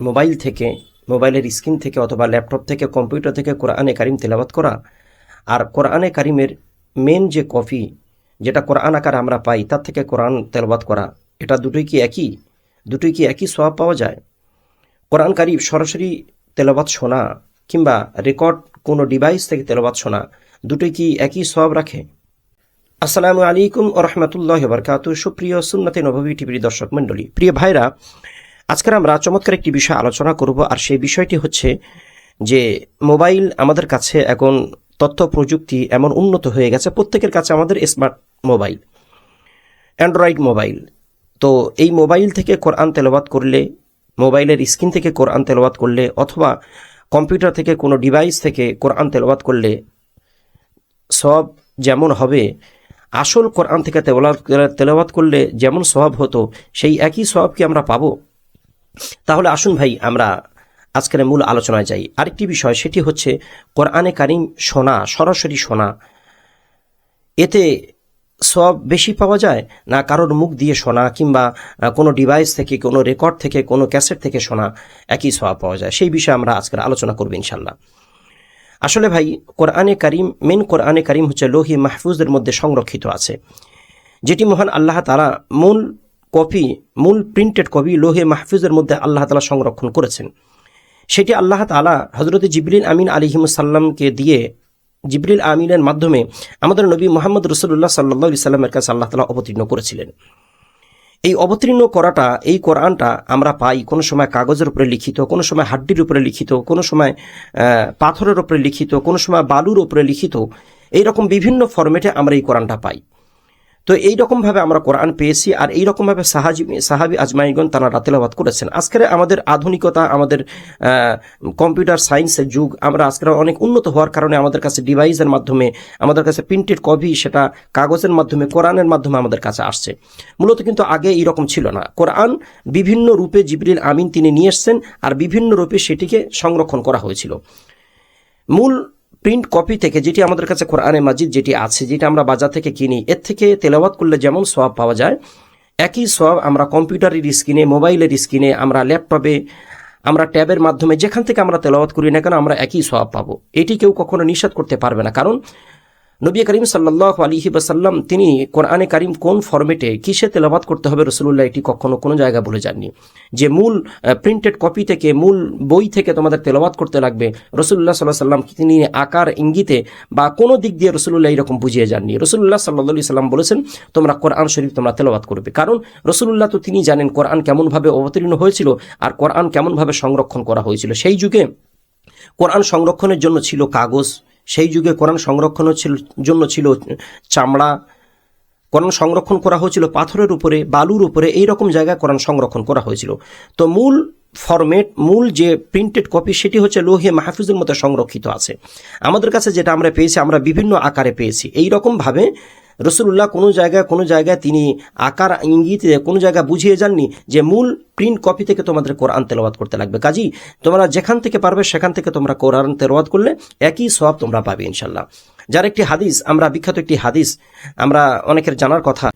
Mobile থেকে, মোবাইলের screen থেকে অথবা ল্যাপটপ থেকে, কম্পিউটার থেকে কোরআনে কারিম তেলাবাত করা। আর কোরআনে কারিমের মেন যে কপি, যেটা কোরআন আকার আমরা পাই, তার থেকে কোরআন তেলাওয়াত করা। এটা দুটোই কি একই? দুটোই কি একই সওয়াব পাওয়া যায়? কোরআন কারিম সরাসরি তেলাওয়াত শোনা কিংবা রেকর্ড কোনো ডিভাইস থেকে তেলাওয়াত শোনা, দুটোই কি একই সওয়াব রাখে? আসসালামু আলাইকুম ও রহমতুল্লাহ বরকাত সুপ্রিয় সুন্নতে নবী টিভির দর্শক মণ্ডলী, প্রিয় ভাইরা আজকের আমরা চমৎকার একটি বিষয় আলোচনা করব, আর সেই বিষয়টি হচ্ছে যে মোবাইল আমাদের কাছে এখন তথ্য প্রযুক্তি এমন উন্নত হয়ে গেছে, প্রত্যেকের কাছে আমাদের স্মার্ট মোবাইল অ্যান্ড্রয়েড মোবাইল তো এই মোবাইল থেকে কোরআন তেলাওয়াত করলে, মোবাইলের স্ক্রিন থেকে কোরআন তেলাওয়াত করলে, অথবা কম্পিউটার থেকে কোনো ডিভাইস থেকে কোরআন তেলাওয়াত করলে, সব যেমন হবে, আসল কোরআন থেকে তেলাওয়াত করলে যেমন সওয়াব হতো, সেই একই সওয়াব কি আমরা পাবো। তাহলে আসুন ভাই, আমরা আজকের মূল আলোচনায় যাই। আরেকটি বিষয়, সেটি হচ্ছে কোরআনে কারিম শোনা সরাসরি শোনা এতে সব বেশি পাওয়া যায় না কারোর মুখ দিয়ে শোনা কিংবা কোনো ডিভাইস থেকে, কোনো রেকর্ড থেকে, কোনো ক্যাসেট থেকে শোনা একই সব পাওয়া যায়। সেই বিষয়ে আমরা আজকের আলোচনা করব ইনশাল্লাহ আসলে ভাই, কোরআনে কারিম মেন কোরআনে কারিম হচ্ছে লোহি মাহফুজের মধ্যে সংরক্ষিত আছে, যেটি মহান আল্লাহ তারা মূল কপি, মূল প্রিন্টেড কপি লোহে মাহফুজের মধ্যে আল্লাহ তালা সংরক্ষণ করেছেন। সেটি আল্লাহ তালা হজরত জিবরিল আমিন আলিহিমসাল্লামকে দিয়ে জিবরিল আমিনের মাধ্যমে আমাদের নবী মোহাম্মদ রসুল্লাহ সাল্লা সাল্লামের কাছে আল্লাহ তালা অবতীর্ণ করেছিলেন। এই অবতীর্ণ করাটা, এই কোরআনটা আমরা পাই কোনো সময় কাগজের উপরে লিখিত, কোনো সময় হাড্ডির উপরে লিখিত, কোনো সময় পাথরের উপরে লিখিত, কোনো সময় বালুর উপরে লিখিত। এইরকম বিভিন্ন ফরম্যাটে আমরা এই কোরআনটা পাই। তো এই রকমভাবে আমরা কোরআন পেয়েছি আর এই রকমভাবে সাহাজি, সাহাবি আজমাইগণ তারা তেলাবাদ করেছেন। আজকের আমাদের আধুনিকতা, আমাদের কম্পিউটার সায়েন্সের যুগ, আমরা আজকের অনেক উন্নত হওয়ার কারণে আমাদের কাছে ডিভাইসের মাধ্যমে, আমাদের কাছে প্রিন্টেড কপি, সেটা কাগজের মাধ্যমে, কোরআনের মাধ্যমে আমাদের কাছে আসছে। মূলত কিন্তু আগে এইরকম ছিল না। কোরআন বিভিন্ন রূপে জিবরিল আমিন তিনি নিয়ে এসছেন আর বিভিন্ন রূপে সেটিকে সংরক্ষণ করা হয়েছিল। মূল প্রিন্ট কপি থেকে যেটি আমাদের কাছে কোরআনে মাজিদ যেটি আছে, যেটা আমরা বাজার থেকে কিনি, এর থেকে তেলাওয়াত করলে যেমন সোয়াব পাওয়া যায়, একই সোয়াব আমরা কম্পিউটারের স্ক্রিনে, মোবাইলের স্ক্রিনে, আমরা ল্যাপটপে, আমরা ট্যাবের মাধ্যমে যেখান থেকে আমরা তেলাওয়াত করি না কেন, আমরা একই সোয়াব পাবো। এটি কেউ কখনো নিষেধ করতে পারবে না। কারণ নবী করিম সাল্লাহ আলিহি বাসাল্লাম তিনি কোরআনে কারিম কোন ফরম্যাটে কিসে তেলাবাদ করতে হবে রসুল্লাহ এটি কখনো কোনো জায়গা বলে যাননি। যে মূল প্রিন্টেড কপি থেকে, মূল বই থেকে তোমাদের তেলাবাদ করতে লাগবে রসুল্লাহ সাল্লাহ সাল্লাম তিনি আকার, ইঙ্গিতে বা কোনো দিক দিয়ে রসুল্লাহ এরকম বুঝিয়ে যাননি। রসুল্লাহ সাল্লাহ সাল্লাম বলেছেন, তোমরা কোরআন শরীফ তোমরা তেলাবাদ করবে। কারণ রসুল্লাহ তো তিনি জানেন কোরআন কেমনভাবে অবতীর্ণ হয়েছিল আর কোরআন কেমনভাবে সংরক্ষণ করা হয়েছিল। সেই যুগে কোরআন সংরক্ষণের জন্য ছিল কাগজ সেই যুগে কোরআন সংরক্ষণ জন্য ছিল চামড়া। কোরআন সংরক্ষণ করা হয়েছিল পাথরের উপরে, বালুর উপরে, এই রকম জায়গায় কোরআন সংরক্ষণ করা হয়েছিল। তো মূল ফরম্যাট মূল যে প্রিন্টেড কপি সেটি হচ্ছে লোহে মাহফুজের মতো সংরক্ষিত আছে। আমাদের কাছে যেটা আমরা পেয়েছি, আমরা বিভিন্ন আকারে পেয়েছি। এই রকমভাবে রসুল্লাহ কোনো জায়গায় কোনো জায়গায় তিনি আকার, ইঙ্গিতে কোনো জায়গায় বুঝিয়ে যাননি যে মূল প্রিন্ট কপি থেকে তোমাদের কোরআন তেলাওয়াত করতে লাগবে। কাজী, তোমরা যেখান থেকে পারবে সেখান থেকে তোমরা কোরআন তেলাওয়াত করলে একই সব তোমরা পাবে ইনশাল্লাহ যার একটি হাদিস, আমরা বিখ্যাত একটি হাদিস, আমরা অনেকের জানার কথা।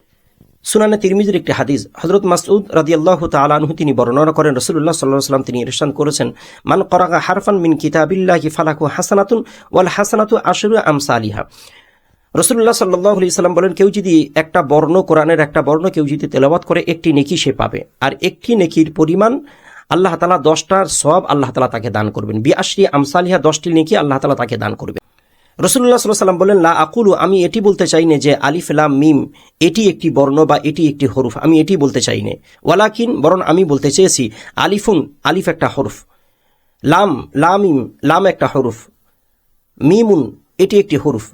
সুনানে তিরমিজের একটি হাদিস হজরত মাসউদ রাদিয়াল্লাহ তালানহু তিনি বর্ণনা করেন রসুল্লাহ সাল্লাহ সাল্লাম তিনি ইরশান করেছেন, মান করাগা হারফান মিন কিতাবিল্লাহি ফালাকু হাসানাতুন ওয়াল হাসানাতু আশরু আমসালিহা। রসুল্লাহ সাল্লাহ সাল্লাম বলেন, কেউ যদি একটা বর্ণ, কোরআনের একটা বর্ণ কেউ যদি তেলাবাত করে, একটি নেকি সে পাবে। আর একটি নেকির পরিমাণ আল্লাহ তালা দশটার সব আল্লাহ তালা তাকে দান করবেন। বিআশরি আমসালিহা, দশটি নেকি আল্লাহ তালা তাকে দান করবেন। রসুল্লাহ সাল্লাহ সাল্লাম বলেন, লা আকুলু, আমি এটি বলতে চাই না যে আলিফ, লাম, মিম, এটি একটি বর্ণ বা এটি একটি হরুফ, আমি এটি বলতে চাই না। ওয়ালাকিন, বরং আমি বলতে চেয়েছি, আলিফুন, আলিফ একটা হরফ। লাম, লামিম, লাম একটা হরফ। মিমুন, এটি একটি হরফ।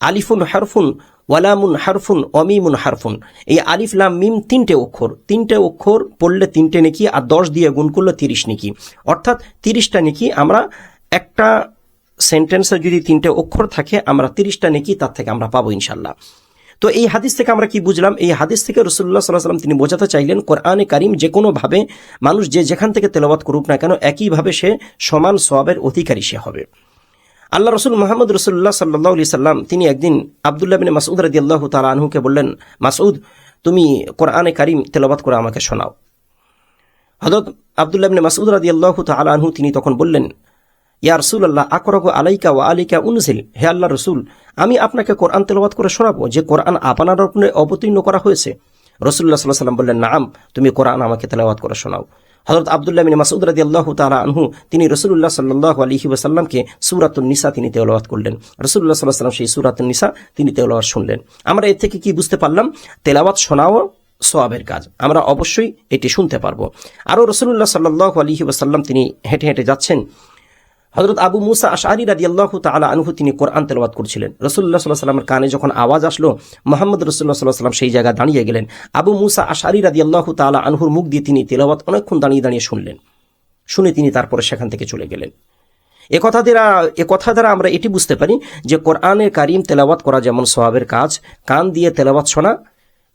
আলিফুন হারফুন, ওয়ালামুন হারফুন, অমিমুন হারফুন। এই আলিফ, লাম, মিম তিনটে অক্ষর। তিনটে অক্ষর পড়লে তিনটে নেকি আর দশ দিয়ে গুণ করলে তিরিশ নেকি। অর্থাৎ তিরিশটা নেকি আমরা একটা সেন্টেন্সে যদি তিনটে অক্ষর থাকে, আমরা তিরিশটা নেকি তার থেকে আমরা পাবো ইনশাল্লাহ। তো এই হাদিস থেকে আমরা কি বুঝলাম? এই হাদিস থেকে রসুল্লাহ সাল্লাহ সাল্লাম তিনি বোঝাতে চাইলেন, কোরআনে কারিম যে কোনোভাবে মানুষ যে যেখান থেকে তেলাবাত করুক না কেন, একইভাবে সে সমান সবাবের অধিকারী সে হবে। আল্লাহ রসুল মোহাম্মদ রসুল্লাহ সাল্লাহ আলি সাল্লাম, তিনি একদিন আবদুল্লাহ বিন মাসুদ রাদি আল্লাহ তালা আনহুকে বললেন মাসুদ তুমি কোরআনে কারিম তেলাবাত করে আমাকে শোনাও। হজরত আবদুল্লাহ ইবনে মাসউদ রাদিয়াল্লাহু তাআলা আনহু তিনি তখন বললেন, ইয়া রাসূলুল্লাহ আকরাহু আলাইকা ওয়া আলিকা উনজিল, হে আল্লাহ রসুল, আমি আপনাকে কোরআন তেলাওয়াত করে শোনাবো, যে কোরআন আপনার উপরে অবতীর্ণ করা হয়েছে। রসুল্লাহ সাল্লাহ সাল্লাম বললেন, নাম, তুমি কোরআন আমাকে তেলাওয়াত করে শোনাও। হজরত আবদুল্লাহ বিন রাজি আল্লাহ তালা আনহু, তিনি রসুল্লাহ সাল্লাহ আলহি ওসাল্লামকে সুরাতুল নিসা তিনি তেওলাবাদ করলেন। রসুল্লাহ সাল্লাহ সাল্লাম সেই সুরাতুল নিসা তিনি তেওলাবাদ শুনলেন। আমরা এর থেকে কি বুঝতে পারলাম? তেলাওয়াত শোনাও সোয়াবের কাজ। আমরা অবশ্যই এটি শুনতে পারব। আরও রসুল্লাহ সাল্লাহ আলহি ওসাল্লাম তিনি হেঁটে হেঁটে যাচ্ছেন। হজরত আবু মুসা আশারি রাদি আল্লাহ তালা আনহু তিনি কোরআন তেলাওয়াত করছিলেন। রসুল্লাহ সাল্লাহ সাল্লামের কানে যখন আওয়াজ আসলো, মোহাম্মদ রসুল্লাহ সাল্লাহ সাল্লাম সেই জায়গায় দাঁড়িয়ে গেলেন। আবু মুসা আশারি রাদি আল্লাহ তালা আনহুর মুখ দিয়ে তিনি তেলাওয়াত অনেকক্ষণ দাঁড়িয়ে দাঁড়িয়ে শুনলেন। শুনে তিনি তারপরে সেখান থেকে চলে গেলেন। এ কথা দ্বারা, এ কথা দ্বারা আমরা এটি বুঝতে পারি যে কোরআনে কারিম তেলাওয়াত করা যেমন সোয়াবের কাজ, কান দিয়ে তেলাওয়াত শোনা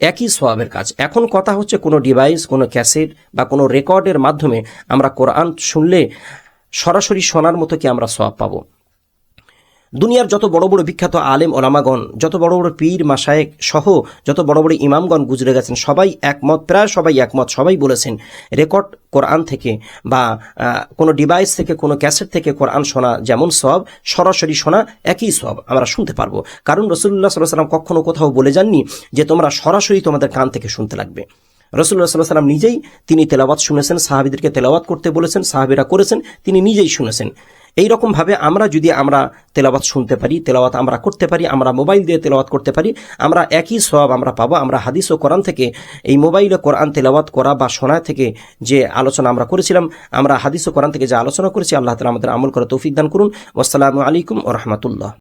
একই সোয়াবের কাজ। এখন কথা হচ্ছে কোনো ডিভাইস, কোনো ক্যাসেট বা কোনো রেকর্ডের মাধ্যমে আমরা কোরআন শুনলে সরাসরি শোনার মতো কি আমরা সব পাবো? দুনিয়ার যত বড় বড় বিখ্যাত আলেম ওলামাগণ, যত বড় বড় পীর মাসায়েক সহ যত বড় বড় ইমামগণ গুজরে গেছেন, সবাই একমত, প্রায় সবাই একমত, সবাই বলেছেন, রেকর্ড কোরআন থেকে বা কোনো ডিভাইস থেকে, কোনো ক্যাসেট থেকে কোরআন শোনা যেমন সব সরাসরি শোনা একই সব আমরা শুনতে পারব। কারণ রসুল্লাহ সাল্লাহ সাল্লাম কখনো কোথাও বলে যাননি যে তোমরা সরাসরি তোমাদের কান থেকে শুনতে লাগবে। রসুল্লাহ সাল্লাহ সাল্লাম নিজেই তিনি তেলাওয়াত শুনেছেন, সাহাবিদেরকে তেলাওয়াত করতে বলেছেন, সাহাবিরা করেছেন, তিনি নিজেই শুনেছেন। এই রকম ভাবে আমরা যদি আমরা তেলাওয়াত শুনতে পারি, তেলাওয়াত আমরা করতে পারি, আমরা মোবাইল দিয়ে তেলাওয়াত করতে পারি, আমরা একই সব আমরা পাবো, আমরা হাদিস ও কোরআন থেকে, এই মোবাইলে কোরআন তেলাওয়াত করা বা শোনা থেকে যে আলোচনা আমরা করেছিলাম, আমরা হাদিস ও কোরআন থেকে যে আলোচনা করেছি, আল্লাহ তালা আমাদের আমল করে তৌফিক দান করুন। আসসালামু আলাইকুম ও রহমতুল্লাহ।